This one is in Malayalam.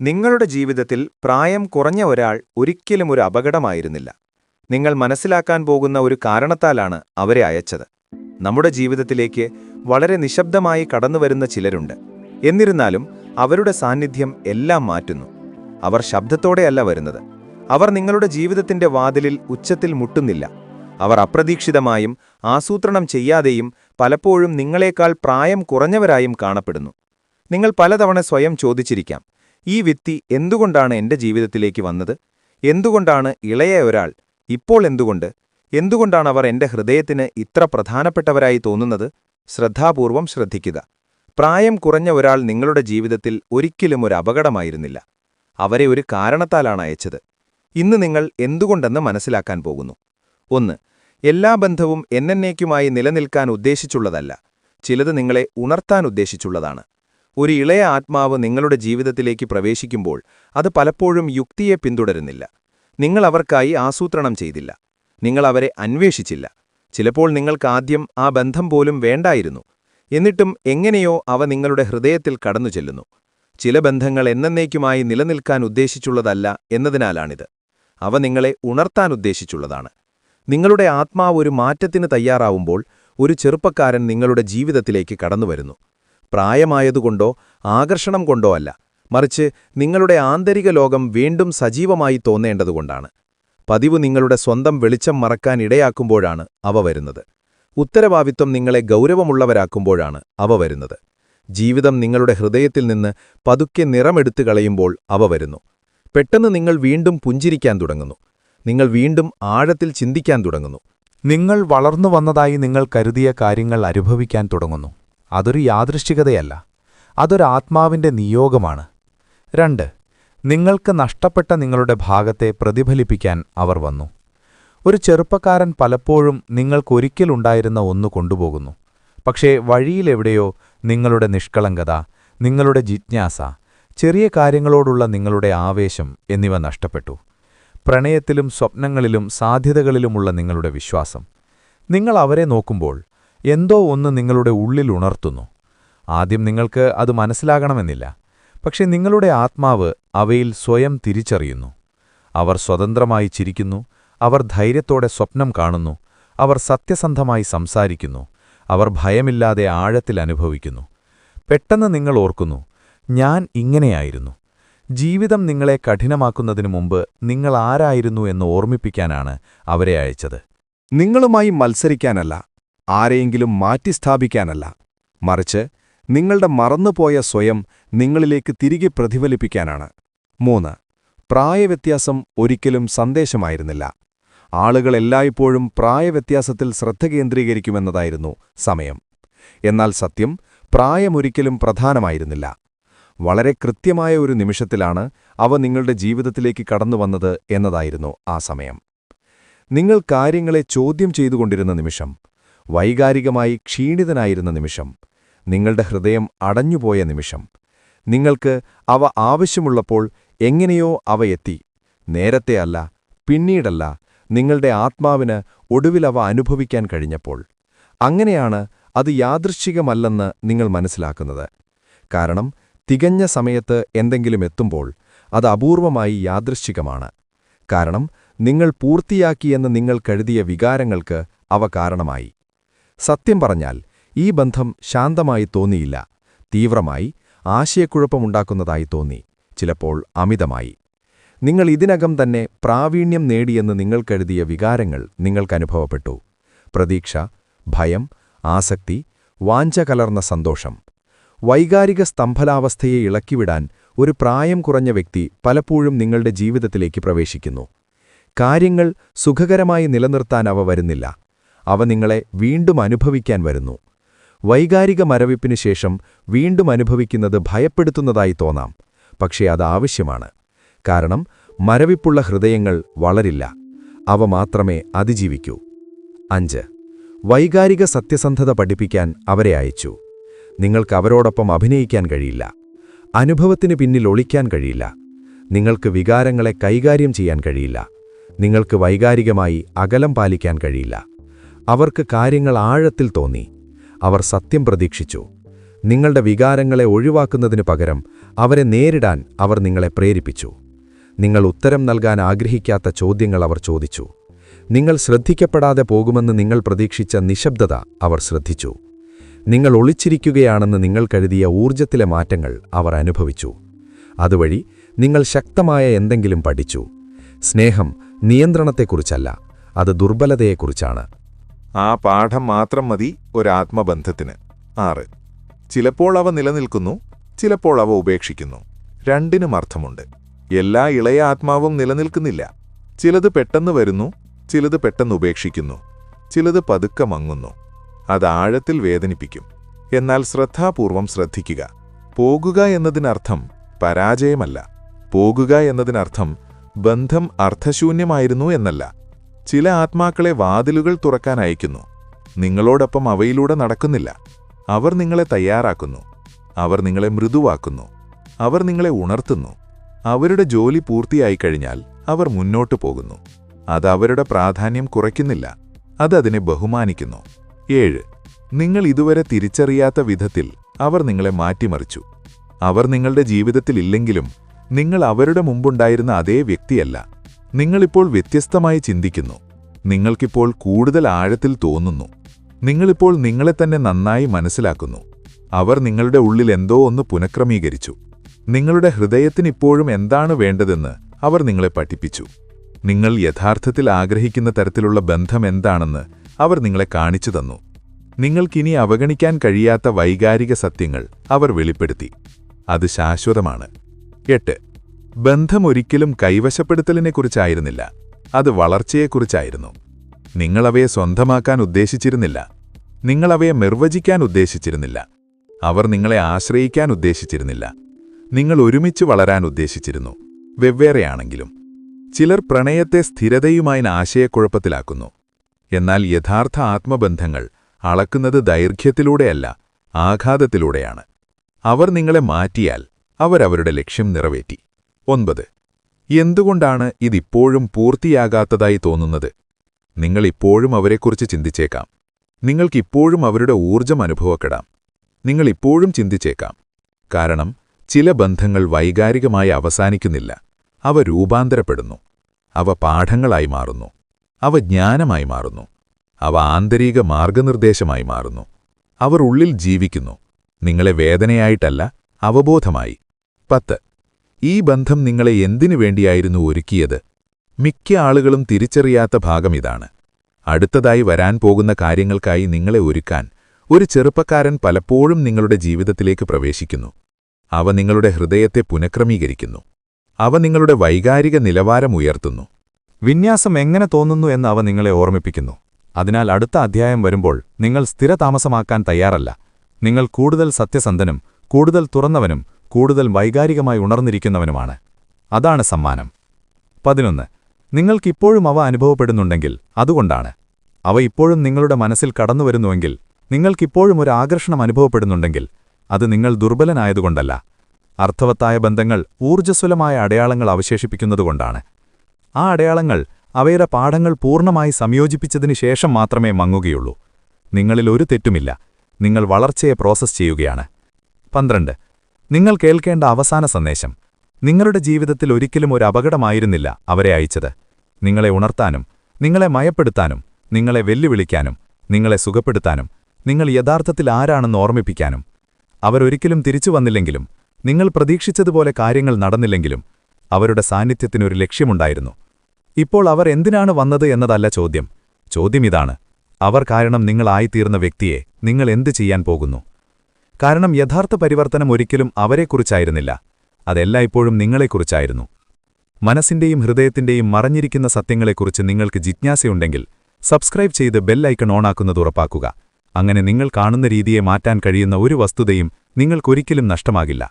നിങ്ങളുടെ ജീവിതത്തിൽ പ്രായം കുറഞ്ഞ ഒരാൾ ഒരിക്കലും ഒരു അപകടമായിരുന്നില്ല. നിങ്ങൾ മനസ്സിലാക്കാൻ പോകുന്ന ഒരു കാരണത്താലാണ് അവരെ അയച്ചത്. നമ്മുടെ ജീവിതത്തിലേക്ക് വളരെ നിശബ്ദമായി കടന്നുവരുന്ന ചിലരുണ്ട്. എന്നിരുന്നാലും അവരുടെ സാന്നിധ്യം എല്ലാം മാറ്റുന്നു. അവർ ശബ്ദത്തോടെയല്ല വരുന്നത്. അവർ നിങ്ങളുടെ ജീവിതത്തിന്റെ വാതിലിൽ ഉച്ചത്തിൽ മുട്ടുന്നില്ല. അവർ അപ്രതീക്ഷിതമായും ആസൂത്രണം ചെയ്യാതെയും പലപ്പോഴും നിങ്ങളെക്കാൾ പ്രായം കുറഞ്ഞവരായും കാണപ്പെടുന്നു. നിങ്ങൾ പലതവണ സ്വയം ചോദിച്ചിരിക്കാം ഈ വ്യക്തി എന്തുകൊണ്ടാണ് എന്റെ ജീവിതത്തിലേക്ക് വന്നത്? എന്തുകൊണ്ടാണ് ഇളയ ഒരാൾ ഇപ്പോൾ എന്തുകൊണ്ട്? എന്തുകൊണ്ടാണ് അവർ എന്റെ ഹൃദയത്തിന് ഇത്ര പ്രധാനപ്പെട്ടവരായി തോന്നുന്നത്? ശ്രദ്ധാപൂർവം ശ്രദ്ധിക്കുക. പ്രായം കുറഞ്ഞ ഒരാൾ നിങ്ങളുടെ ജീവിതത്തിൽ ഒരിക്കലും ഒരു അപകടമായിരുന്നില്ല. അവരെ ഒരു കാരണത്താലാണ് അയച്ചത്. ഇന്ന് നിങ്ങൾ എന്തുകൊണ്ടെന്ന് മനസ്സിലാക്കാൻ പോകുന്നു? ഒന്ന് എല്ലാ ബന്ധവും എന്നേക്കുമായി നിലനിൽക്കാൻ ഉദ്ദേശിച്ചുള്ളതല്ല. ചിലത് നിങ്ങളെ ഉണർത്താൻ ഉദ്ദേശിച്ചുള്ളതാണ്. ഒരു ഇളയ ആത്മാവ് നിങ്ങളുടെ ജീവിതത്തിലേക്ക് പ്രവേശിക്കുമ്പോൾ അത് പലപ്പോഴും യുക്തിയെ പിന്തുടരുന്നില്ല. നിങ്ങൾ അവർക്കായി ആസൂത്രണം ചെയ്തില്ല. നിങ്ങൾ അവരെ അന്വേഷിച്ചില്ല. ചിലപ്പോൾ നിങ്ങൾക്കാദ്യം ആ ബന്ധം പോലും വേണ്ടായിരുന്നു. എന്നിട്ടും എങ്ങനെയോ അവ നിങ്ങളുടെ ഹൃദയത്തിൽ കടന്നു ചെല്ലുന്നു. ചില ബന്ധങ്ങൾ എന്നേക്കുമായി നിലനിൽക്കാൻ ഉദ്ദേശിച്ചുള്ളതല്ല എന്നതിനാലാണിത്. അവ നിങ്ങളെ ഉണർത്താൻ ഉദ്ദേശിച്ചുള്ളതാണ്. നിങ്ങളുടെ ആത്മാവ് ഒരു മാറ്റത്തിന് തയ്യാറാവുമ്പോൾ ഒരു ചെറുപ്പക്കാരൻ നിങ്ങളുടെ ജീവിതത്തിലേക്ക് കടന്നുവരുന്നു. പ്രായമായതുകൊണ്ടോ ആകർഷണം കൊണ്ടോ അല്ല. മറിച്ച് നിങ്ങളുടെ ആന്തരിക ലോകം വീണ്ടും സജീവമായി തോന്നേണ്ടതുകൊണ്ടാണ്. പതിവ് നിങ്ങളുടെ സ്വന്തം വെളിച്ചം മറക്കാൻ ഇടയാക്കുമ്പോഴാണ് അവ വരുന്നത്. ഉത്തരവാദിത്വം നിങ്ങളെ ഗൗരവമുള്ളവരാക്കുമ്പോഴാണ് അവ വരുന്നത്. ജീവിതം നിങ്ങളുടെ ഹൃദയത്തിൽ നിന്ന് പതുക്കെ നിറമെടുത്തു കളയുമ്പോൾ അവ വരുന്നു. പെട്ടെന്ന് നിങ്ങൾ വീണ്ടും പുഞ്ചിരിക്കാൻ തുടങ്ങുന്നു. നിങ്ങൾ വീണ്ടും ആഴത്തിൽ ചിന്തിക്കാൻ തുടങ്ങുന്നു. നിങ്ങൾ വളർന്നു വന്നതായി നിങ്ങൾ കരുതിയ കാര്യങ്ങൾ അനുഭവിക്കാൻ തുടങ്ങുന്നു. അതൊരു യാദൃശ്ചികതയല്ല. അതൊരാത്മാവിന്റെ നിയോഗമാണ്. രണ്ട് നിങ്ങൾക്ക് നഷ്ടപ്പെട്ട നിങ്ങളുടെ ഭാഗത്തെ പ്രതിഫലിപ്പിക്കാൻ അവർ വന്നു. ഒരു ചെറുപ്പക്കാരൻ പലപ്പോഴും നിങ്ങൾക്കൊരിക്കലുണ്ടായിരുന്ന ഒന്ന് കൊണ്ടുപോകുന്നു. പക്ഷേ വഴിയിലെവിടെയോ നിങ്ങളുടെ നിഷ്കളങ്കത നിങ്ങളുടെ ജിജ്ഞാസ ചെറിയ കാര്യങ്ങളോടുള്ള നിങ്ങളുടെ ആവേശം എന്നിവ നഷ്ടപ്പെട്ടു. പ്രണയത്തിലും സ്വപ്നങ്ങളിലും സാധ്യതകളിലുമുള്ള നിങ്ങളുടെ വിശ്വാസം. നിങ്ങൾ അവരെ നോക്കുമ്പോൾ എന്തോ ഒന്ന് നിങ്ങളുടെ ഉള്ളിൽ ഉണർത്തുന്നു. ആദ്യം നിങ്ങൾക്ക് അത് മനസ്സിലാകണമെന്നില്ല. പക്ഷെ നിങ്ങളുടെ ആത്മാവ് അവയിൽ സ്വയം തിരിച്ചറിയുന്നു. അവർ സ്വതന്ത്രമായി ചിരിക്കുന്നു. അവർ ധൈര്യത്തോടെ സ്വപ്നം കാണുന്നു. അവർ സത്യസന്ധമായി സംസാരിക്കുന്നു. അവർ ഭയമില്ലാതെ ആഴത്തിൽ അനുഭവിക്കുന്നു. പെട്ടെന്ന് നിങ്ങൾ ഓർക്കുന്നു ഞാൻ ഇങ്ങനെയായിരുന്നു. ജീവിതം നിങ്ങളെ കഠിനമാക്കുന്നതിനു മുമ്പ് നിങ്ങൾ ആരായിരുന്നു എന്ന് ഓർമ്മിപ്പിക്കാനാണ് അവരെ അയച്ചത്. നിങ്ങളുമായി മത്സരിക്കാനല്ല ആരെയെങ്കിലും മാറ്റിസ്ഥാപിക്കാനല്ല. മറിച്ച് നിങ്ങളുടെ മറന്നുപോയ സ്വയം നിങ്ങളിലേക്ക് തിരികെ പ്രതിഫലിപ്പിക്കാനാണ്. മൂന്ന് പ്രായവ്യത്യാസം ഒരിക്കലും സന്ദേശമായിരുന്നില്ല. ആളുകൾ എല്ലായ്പ്പോഴും പ്രായവ്യത്യാസത്തിൽ ശ്രദ്ധ കേന്ദ്രീകരിക്കുമെന്നതായിരുന്നു സമയം. എന്നാൽ സത്യം പ്രായമൊരിക്കലും പ്രധാനമായിരുന്നില്ല. വളരെ കൃത്യമായ ഒരു നിമിഷത്തിലാണ് അവ നിങ്ങളുടെ ജീവിതത്തിലേക്ക് കടന്നുവന്നത് എന്നതായിരുന്നു ആ സമയം. നിങ്ങൾ കാര്യങ്ങളെ ചോദ്യം ചെയ്തുകൊണ്ടിരുന്ന നിമിഷം വൈകാരികമായി ക്ഷീണിതനായിരുന്ന നിമിഷം നിങ്ങളുടെ ഹൃദയം അടഞ്ഞുപോയ നിമിഷം നിങ്ങൾക്ക് അവ ആവശ്യമുള്ളപ്പോൾ എങ്ങനെയോ അവ എത്തി. നേരത്തെ അല്ല പിന്നീടല്ല നിങ്ങളുടെ ആത്മാവിന് ഒടുവിൽ അവ അനുഭവിക്കാൻ കഴിഞ്ഞപ്പോൾ. അങ്ങനെയാണ് അത് യാദൃശ്ചികമല്ലെന്ന് നിങ്ങൾ മനസ്സിലാക്കുന്നത്. കാരണം തികഞ്ഞ സമയത്ത് എന്തെങ്കിലും എത്തുമ്പോൾ അത് അപൂർവമായി യാദൃശ്ചികമാണ്. കാരണം നിങ്ങൾ പൂർത്തിയാക്കിയെന്ന് നിങ്ങൾ കരുതിയ വികാരങ്ങൾക്ക് അവ കാരണമായി. സത്യം പറഞ്ഞാൽ ഈ ബന്ധം ശാന്തമായി തോന്നിയില്ല. തീവ്രമായി ആശയക്കുഴപ്പമുണ്ടാക്കുന്നതായി തോന്നി. ചിലപ്പോൾ അമിതമായി. നിങ്ങൾ ഇതിനകം തന്നെ പ്രാവീണ്യം നേടിയെന്ന് നിങ്ങൾ കരുതിയ വികാരങ്ങൾ നിങ്ങൾക്കനുഭവപ്പെട്ടു പ്രതീക്ഷ ഭയം ആസക്തി വാഞ്ച കലർന്ന സന്തോഷം. വൈകാരിക സ്തംഭലാവസ്ഥയെ ഇളക്കിവിടാൻ ഒരു പ്രായം കുറഞ്ഞ വ്യക്തി പലപ്പോഴും നിങ്ങളുടെ ജീവിതത്തിലേക്ക് പ്രവേശിക്കുന്നു. കാര്യങ്ങൾ സുഖകരമായി നിലനിർത്താൻ അവ വരുന്നില്ല. അവ നിങ്ങളെ വീണ്ടും അനുഭവിക്കാൻ വരുന്നു. വൈകാരിക മരവിപ്പിനു ശേഷം വീണ്ടും അനുഭവിക്കുന്നത് ഭയപ്പെടുത്തുന്നതായി തോന്നാം. പക്ഷേ അത് ആവശ്യമാണ്. കാരണം മരവിപ്പുള്ള ഹൃദയങ്ങൾ വളരില്ല. അവ മാത്രമേ അതിജീവിക്കൂ. അഞ്ച്. വൈകാരിക സത്യസന്ധത പഠിപ്പിക്കാൻ അവരെ അയച്ചു. നിങ്ങൾക്ക് അവരോടൊപ്പം അഭിനയിക്കാൻ കഴിയില്ല. അനുഭവത്തിന് പിന്നിൽ ഒളിക്കാൻ കഴിയില്ല. നിങ്ങൾക്ക് വികാരങ്ങളെ കൈകാര്യം ചെയ്യാൻ കഴിയില്ല. നിങ്ങൾക്ക് വൈകാരികമായി അകലം പാലിക്കാൻ കഴിയില്ല. അവർക്ക് കാര്യങ്ങൾ ആഴത്തിൽ തോന്നി. അവർ സത്യം പ്രതീക്ഷിച്ചു. നിങ്ങളുടെ വികാരങ്ങളെ ഒഴിവാക്കുന്നതിനു പകരം അവരെ നേരിടാൻ അവർ നിങ്ങളെ പ്രേരിപ്പിച്ചു. നിങ്ങൾ ഉത്തരം നൽകാൻ ആഗ്രഹിക്കാത്ത ചോദ്യങ്ങൾ അവർ ചോദിച്ചു. നിങ്ങൾ ശ്രദ്ധിക്കപ്പെടാതെ പോകുമെന്ന് നിങ്ങൾ പ്രതീക്ഷിച്ച നിശബ്ദത അവർ ശ്രദ്ധിച്ചു. നിങ്ങൾ ഒളിച്ചിരിക്കുകയാണെന്ന് നിങ്ങൾ കരുതിയ ഊർജത്തിലെ മാറ്റങ്ങൾ അവർ അനുഭവിച്ചു. അതുവഴി നിങ്ങൾ ശക്തമായ എന്തെങ്കിലും പഠിച്ചു. സ്നേഹം നിയന്ത്രണത്തെക്കുറിച്ചല്ല അത് ദുർബലതയെക്കുറിച്ചാണ്. ആ പാഠം മാത്രം മതി ഒരാത്മബന്ധത്തിന്. ആറ്. ചിലപ്പോൾ അവ നിലനിൽക്കുന്നു ചിലപ്പോൾ അവ ഉപേക്ഷിക്കുന്നു. രണ്ടിനും അർത്ഥമുണ്ട്. എല്ലാ ഇളയ ആത്മാവും നിലനിൽക്കുന്നില്ല. ചിലത് പെട്ടെന്ന് വരുന്നു ചിലത് പെട്ടെന്ന് ഉപേക്ഷിക്കുന്നു ചിലത് പതുക്കെ മങ്ങുന്നു. അത് ആഴത്തിൽ വേദനിപ്പിക്കും. എന്നാൽ ശ്രദ്ധാപൂർവം ശ്രദ്ധിക്കുക. പോകുക എന്നതിനർത്ഥം പരാജയമല്ല. പോകുക എന്നതിനർത്ഥം ബന്ധം അർത്ഥശൂന്യമായിരുന്നു എന്നല്ല. ചില ആത്മാക്കളെ വാതിലുകൾ തുറക്കാൻ അയക്കുന്നു. നിങ്ങളോടൊപ്പം അവയിലൂടെ നടക്കുന്നില്ല. അവർ നിങ്ങളെ തയ്യാറാക്കുന്നു. അവർ നിങ്ങളെ മൃദുവാക്കുന്നു. അവർ നിങ്ങളെ ഉണർത്തുന്നു. അവരുടെ ജോലി പൂർത്തിയായി കഴിഞ്ഞാൽ അവർ മുന്നോട്ടു പോകുന്നു. അത് അവരുടെ പ്രാധാന്യം കുറയ്ക്കുന്നില്ല. അത് അതിനെ ബഹുമാനിക്കുന്നു. ഏഴ്. നിങ്ങൾ ഇതുവരെ തിരിച്ചറിയാത്ത വിധത്തിൽ അവർ നിങ്ങളെ മാറ്റിമറിച്ചു. അവർ നിങ്ങളുടെ ജീവിതത്തിൽ ഇല്ലെങ്കിലും നിങ്ങൾ അവരുടെ മുമ്പുണ്ടായിരുന്ന അതേ വ്യക്തിയല്ല. നിങ്ങളിപ്പോൾ വ്യത്യസ്തമായി ചിന്തിക്കുന്നു. നിങ്ങൾക്കിപ്പോൾ കൂടുതൽ ആഴത്തിൽ തോന്നുന്നു. നിങ്ങളിപ്പോൾ നിങ്ങളെ തന്നെ നന്നായി മനസ്സിലാക്കുന്നു. അവർ നിങ്ങളുടെ ഉള്ളിൽ എന്തോ ഒന്ന് പുനഃക്രമീകരിച്ചു. നിങ്ങളുടെ ഹൃദയത്തിന് ഇപ്പോഴും എന്താണ് വേണ്ടതെന്ന് അവർ നിങ്ങളെ പഠിപ്പിച്ചു. നിങ്ങൾ യഥാർത്ഥത്തിൽ ആഗ്രഹിക്കുന്ന തരത്തിലുള്ള ബന്ധം എന്താണെന്ന് അവർ നിങ്ങളെ കാണിച്ചു തന്നു. നിങ്ങൾക്കിനി അവഗണിക്കാൻ കഴിയാത്ത വൈകാരിക സത്യങ്ങൾ അവർ വെളിപ്പെടുത്തി. അത് ശാശ്വതമാണ്. എട്ട്. ബന്ധം ഒരിക്കലും കൈവശപ്പെടുത്തലിനെക്കുറിച്ചായിരുന്നില്ല. അത് വളർച്ചയെക്കുറിച്ചായിരുന്നു. നിങ്ങളവയെ സ്വന്തമാക്കാൻ ഉദ്ദേശിച്ചിരുന്നില്ല. നിങ്ങളവയെ നിർവചിക്കാൻ ഉദ്ദേശിച്ചിരുന്നില്ല. അവർ നിങ്ങളെ ആശ്രയിക്കാൻ ഉദ്ദേശിച്ചിരുന്നില്ല. നിങ്ങൾ ഒരുമിച്ച് വളരാൻ ഉദ്ദേശിച്ചിരുന്നു. വെവ്വേറെയാണെങ്കിലും. ചിലർ പ്രണയത്തെ സ്ഥിരതയുമായി ആശയക്കുഴപ്പത്തിലാക്കുന്നു. എന്നാൽ യഥാർത്ഥ ആത്മബന്ധങ്ങൾ അളക്കുന്നത് ദൈർഘ്യത്തിലൂടെയല്ല ആഘാതത്തിലൂടെയാണ്. അവർ നിങ്ങളെ മാറ്റിയാൽ അവരവരുടെ ലക്ഷ്യം നിറവേറ്റി. ഒൻപത്. എന്തുകൊണ്ടാണ് ഇതിപ്പോഴും പൂർത്തിയാകാത്തതായി തോന്നുന്നത്? നിങ്ങൾ ഇപ്പോഴും അവരെക്കുറിച്ച് ചിന്തിച്ചേക്കാം. നിങ്ങൾക്കിപ്പോഴും അവരുടെ ഊർജം അനുഭവപ്പെടാം. നിങ്ങളിപ്പോഴും ചിന്തിച്ചേക്കാം. കാരണം ചില ബന്ധങ്ങൾ വൈകാരികമായി അവസാനിക്കുന്നില്ല. അവ രൂപാന്തരപ്പെടുന്നു. അവ പാഠങ്ങളായി മാറുന്നു. അവ ജ്ഞാനമായി മാറുന്നു. അവ ആന്തരിക മാർഗനിർദ്ദേശമായി മാറുന്നു. അവർ ഉള്ളിൽ ജീവിക്കുന്നു. നിങ്ങളെ വേദനയായിട്ടല്ല അവബോധമായി. പത്ത്. ഈ ബന്ധം നിങ്ങളെ എന്തിനു വേണ്ടിയായിരുന്നു ഒരുക്കിയത്? മിക്ക ആളുകളും തിരിച്ചറിയാത്ത ഭാഗം ഇതാണ്. അടുത്തതായി വരാൻ പോകുന്ന കാര്യങ്ങൾക്കായി നിങ്ങളെ ഒരുക്കാൻ ഒരു ചെറുപ്പക്കാരൻ പലപ്പോഴും നിങ്ങളുടെ ജീവിതത്തിലേക്ക് പ്രവേശിക്കുന്നു. അവ നിങ്ങളുടെ ഹൃദയത്തെ പുനഃക്രമീകരിക്കുന്നു. അവ നിങ്ങളുടെ വൈകാരിക നിലവാരം ഉയർത്തുന്നു. വിന്യാസം എങ്ങനെ തോന്നുന്നു എന്ന് അവ നിങ്ങളെ ഓർമ്മിപ്പിക്കുന്നു. അതിനാൽ അടുത്ത അധ്യായം വരുമ്പോൾ നിങ്ങൾ സ്ഥിരതാമസമാക്കാൻ തയ്യാറല്ല. നിങ്ങൾ കൂടുതൽ സത്യസന്ധനും കൂടുതൽ തുറന്നവനും കൂടുതൽ വൈകാരികമായി ഉണർന്നിരിക്കുന്നവനുമാണ്. അതാണ് സമ്മാനം. പതിനൊന്ന്. നിങ്ങൾക്കിപ്പോഴും അവ അനുഭവപ്പെടുന്നുണ്ടെങ്കിൽ അതുകൊണ്ടാണ്. അവ ഇപ്പോഴും നിങ്ങളുടെ മനസ്സിൽ കടന്നുവരുന്നുവെങ്കിൽ നിങ്ങൾക്കിപ്പോഴും ഒരു ആകർഷണം അനുഭവപ്പെടുന്നുണ്ടെങ്കിൽ അത് നിങ്ങൾ ദുർബലനായതുകൊണ്ടല്ല. അർത്ഥവത്തായ ബന്ധങ്ങൾ ഊർജസ്വലമായ അടയാളങ്ങൾ അവശേഷിപ്പിക്കുന്നതുകൊണ്ടാണ്. ആ അടയാളങ്ങൾ അവയുടെ പാഠങ്ങൾ പൂർണമായി സംയോജിപ്പിച്ചതിനു ശേഷം മാത്രമേ മങ്ങുകയുള്ളൂ. നിങ്ങളിൽ ഒരു തെറ്റുമില്ല. നിങ്ങൾ വളർച്ചയെ പ്രോസസ് ചെയ്യുകയാണ്. പന്ത്രണ്ട്. നിങ്ങൾ കേൾക്കേണ്ട അവസാന സന്ദേശം. നിങ്ങളുടെ ജീവിതത്തിൽ ഒരിക്കലും ഒരു അപകടമായിരുന്നില്ല അവരെ അയച്ചത്. നിങ്ങളെ ഉണർത്താനും നിങ്ങളെ മയപ്പെടുത്താനും നിങ്ങളെ വെല്ലുവിളിക്കാനും നിങ്ങളെ സുഖപ്പെടുത്താനും നിങ്ങൾ യഥാർത്ഥത്തിൽ ആരാണെന്ന് ഓർമ്മിപ്പിക്കാനും. അവരൊരിക്കലും തിരിച്ചു വന്നില്ലെങ്കിലും നിങ്ങൾ പ്രതീക്ഷിച്ചതുപോലെ കാര്യങ്ങൾ നടന്നില്ലെങ്കിലും അവരുടെ സാന്നിധ്യത്തിനൊരു ലക്ഷ്യമുണ്ടായിരുന്നു. ഇപ്പോൾ അവർ എന്തിനാണ് വന്നത് എന്നതല്ല ചോദ്യം. ചോദ്യം ഇതാണ്. അവർ കാരണം നിങ്ങളായിത്തീർന്ന വ്യക്തിയെ നിങ്ങൾ എന്തു ചെയ്യാൻ പോകുന്നു? കാരണം യഥാർത്ഥ പരിവർത്തനം ഒരിക്കലും അവരെക്കുറിച്ചായിരുന്നില്ല. അതെല്ലായ്പ്പോഴും നിങ്ങളെക്കുറിച്ചായിരുന്നു. മനസ്സിന്റെയും ഹൃദയത്തിന്റെയും മറഞ്ഞിരിക്കുന്ന സത്യങ്ങളെക്കുറിച്ച് നിങ്ങൾക്ക് ജിജ്ഞാസയുണ്ടെങ്കിൽ സബ്സ്ക്രൈബ് ചെയ്ത് ബെൽ ഐക്കൺ ഓണാക്കുന്നത് ഉറപ്പാക്കുക. അങ്ങനെ നിങ്ങൾ കാണുന്ന രീതിയെ മാറ്റാൻ കഴിയുന്ന ഒരു വസ്തുതയും നിങ്ങൾക്കൊരിക്കലും നഷ്ടമാകില്ല.